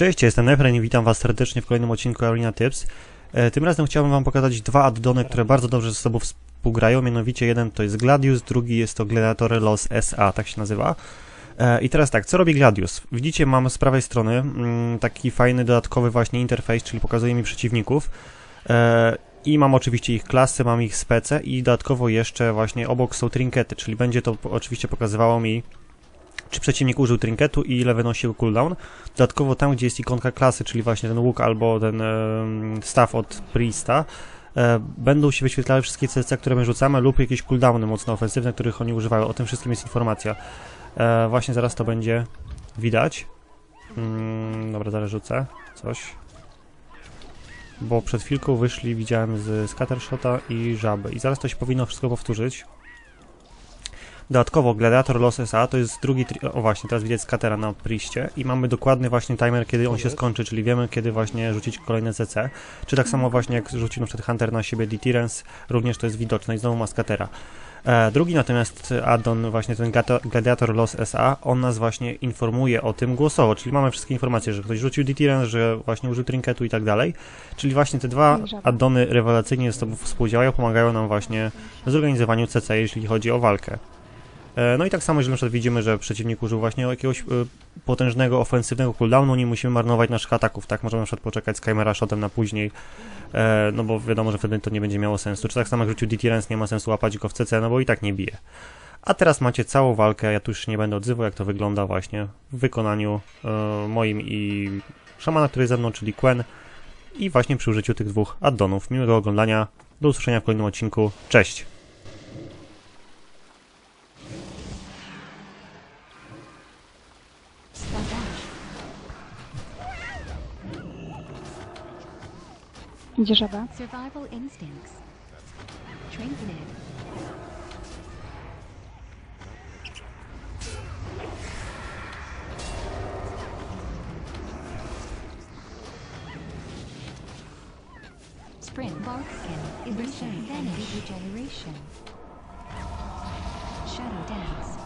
Cześć, jestem Efren i witam Was serdecznie w kolejnym odcinku Arena Tips. E, Tym razem chciałbym Wam pokazać dwa addony, które bardzo dobrze ze sobą współgrają. Mianowicie jeden to jest Gladius, drugi jest to Gladiator Los SA, tak się nazywa. E, I teraz tak, co robi Gladius? Widzicie, mam z prawej strony mm, taki fajny dodatkowy właśnie interfejs, czyli pokazuje mi przeciwników. E, I mam oczywiście ich klasy, mam ich spece i dodatkowo jeszcze właśnie obok są trinkety, czyli będzie to oczywiście pokazywało mi czy przeciwnik użył trinketu i ile wynosił cooldown. Dodatkowo tam, gdzie jest ikonka klasy, czyli właśnie ten łuk albo ten staw od Priesta, e, będą się wyświetlały wszystkie CC, które my rzucamy lub jakieś cooldowny mocno ofensywne, których oni używają. O tym wszystkim jest informacja. E, właśnie zaraz to będzie widać. Mm, dobra, zaraz rzucę coś. Bo przed chwilką wyszli, widziałem z Scattershota i Żaby. I zaraz to się powinno wszystko powtórzyć. Dodatkowo Gladiator Los SA to jest drugi, tri- o właśnie, teraz widać skatera na priście i mamy dokładny właśnie timer, kiedy on się skończy, czyli wiemy, kiedy właśnie rzucić kolejne CC. Czy tak samo właśnie jak rzucił na przykład Hunter na siebie Deterrence, również to jest widoczne i znowu ma skatera. E, drugi natomiast addon, właśnie ten Gladiator Los SA, on nas właśnie informuje o tym głosowo, czyli mamy wszystkie informacje, że ktoś rzucił Deterrence, że właśnie użył trinketu i tak dalej. Czyli właśnie te dwa addony rewelacyjnie ze sobą współdziałają, pomagają nam właśnie w zorganizowaniu CC, jeśli chodzi o walkę. E, No i tak samo, jeżeli na przykład widzimy, że przeciwnik użył właśnie jakiegoś y, potężnego, ofensywnego cooldownu, nie musimy marnować naszych ataków, tak? Możemy na przykład poczekać z Chimera Shotem na później, e, no bo wiadomo, że wtedy to nie będzie miało sensu. Czy tak samo jak rzucił Deterrence, nie ma sensu łapać go w CC, no bo i tak nie bije. A teraz macie całą walkę, ja tu już nie będę odzywał, jak to wygląda właśnie w wykonaniu e, moim i szamana, który jest ze mną, czyli Quen i właśnie przy użyciu tych dwóch addonów. Miłego oglądania, do usłyszenia w kolejnym odcinku, cześć! Survival instincts. Trinketed. Sprint bark skin. Illusion. Vanish. Regeneration. Shadow dance.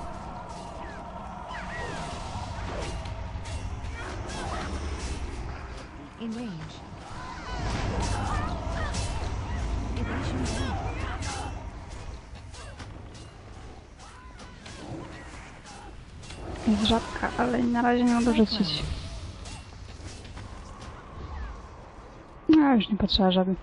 In range. Jest żabka, ale na razie nie mogę rzucić. No już nie potrzeba żaby.